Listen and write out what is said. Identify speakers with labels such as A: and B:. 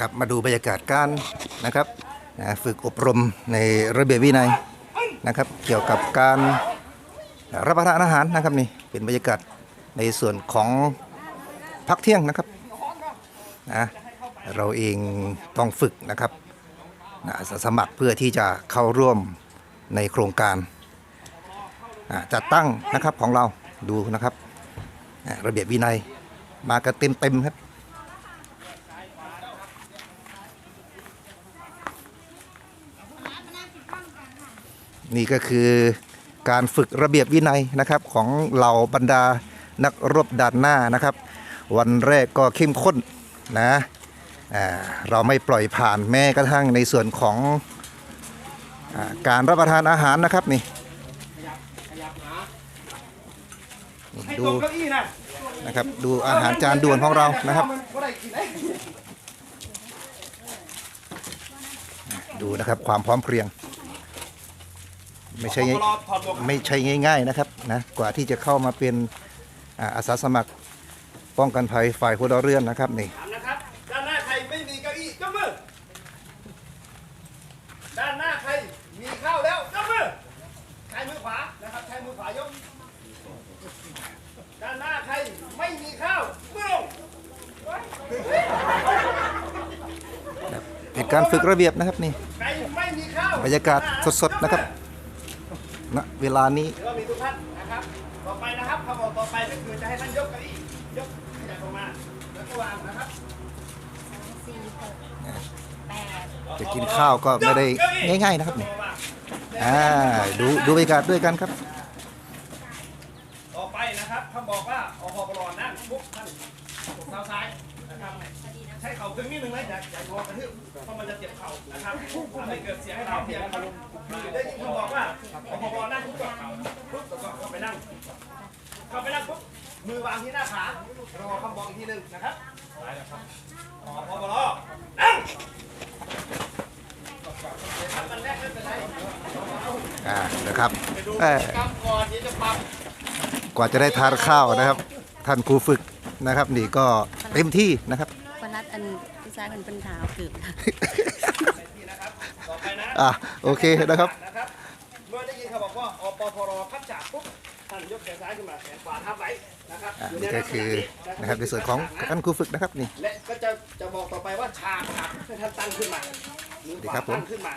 A: ครับมาดูบรรยากาศการนะครับฝึกอบรมในระเบียบวินัยนะครับ เกี่ยวกับการรับประทานอาหารนะครับนี่เป็นบรรยากาศในส่วนของพักเที่ยงนะครับนะเราเองต้องฝึกนะครับนะอาสาสมัครเพื่อที่จะเข้าร่วมในโครงการจัดตั้งนะครับของเราดูนะครับระเบียบวินัยมากันเต็มเต็มๆครับ นี่ก็คือการฝึกระเบียบวินัยนะครับของเหล่าบรรดานักรบด่านหน้านะครับ วันแรกก็เข้มข้นนะเราไม่ปล่อยผ่านแม้กระทั่งในส่วนของอการรับประทานอาหารนะครับนี่ดู
B: นะ
A: ครับดูอาหารจานด่วนของเรานะครับดูนะครับความพร้อมเพรียง ไม่ใช่
B: รอถอดหมวก
A: ไม่ใช่ง่าย ๆนะครับนะกว่าที่จะเข้ามาเป็นอ่าอาสาสมัครป้องกันภัยฝ่ายพลเรือนนะครับนี่
B: ถามนะครับด้านหน้าใครไม่มีเก้าอี้ยกมือด้านหน้าใครมีข้าวแล้วยกมือใช้มือขวานะครับใช้มือขวายกด้านหน้าใครไม่มีข้าวมือลง
A: เป็นการฝึกระเบียบนะครับนี่
B: ใครไม่มีข้าว
A: บรรยากาศสดๆนะครับ ณเวลานี้
B: เดี๋ยวก็มีทุกท่านนะครับ ต่อไปนะครับคำบอกต่อไปก็คือจะให้ท่านยกเก้าอี้ยกขยับออกมาแล้วก็วางนะครับ
C: สี่หกแปด
A: จะกินข้าวก็ไม่ได้ง่าย ๆนะครับนี่อ่าดูดูบรรยากาศด้วยกันครับ
B: ต่อไปนะครับ คำบอกว่าอพปรนั่งปุ๊บท่านเท้าซ้ายนะครับใช้เข่าตึงนิดนึงนะอย่าอย่าโยนกระทืบเพราะมันจะเจ็บเข่านะครับทำให้เกิดเสียงให้เราเพียงนะครับคือได้ยินคำบอกว่าอพปรนั่งปุ๊บก็เข่าปุ๊บแล้วก็เข้าไปนั่งเข้าไปนั่งปุ๊บมือวางที่หน้าขารอคำบอกอีกทีหนึ่งนะครับได้แล้วครับอพปรนั่งทำกันแรกไม่เป็นไร
A: อ่านะครับเอ่อ กำ
B: ก่อนเดี๋ยวจะปรับ
A: กว่าจะได้ทานข้าวนะครับ ท่านครูฝึกนะครับ นี่ก็เต็มที่นะครับ
C: วันนัดอันพี่ชายคนเป็นเท้าเกือบนะ
B: ต่อไปนะ
A: อะโอเคนะครับ
B: นะครับเมื่อได้ยินเขาบอกว่าอปพรพัดจากปุ๊บท่านยกแขนซ้ายขึ้นมาแขนขวาทับไว้นะครับ
A: อะ
B: ยู่
A: นี่ก็
B: ลัษณะ
A: คือนะครับในส่วนของท่านครูฝึกนะครับนี่
B: และก็จะจะบอกต่อไปว่าฉากหักให้ท่านตั้งขึ้นมามือข
A: ดี
B: วา
A: ครับผม
B: ตั้งขึ้นมา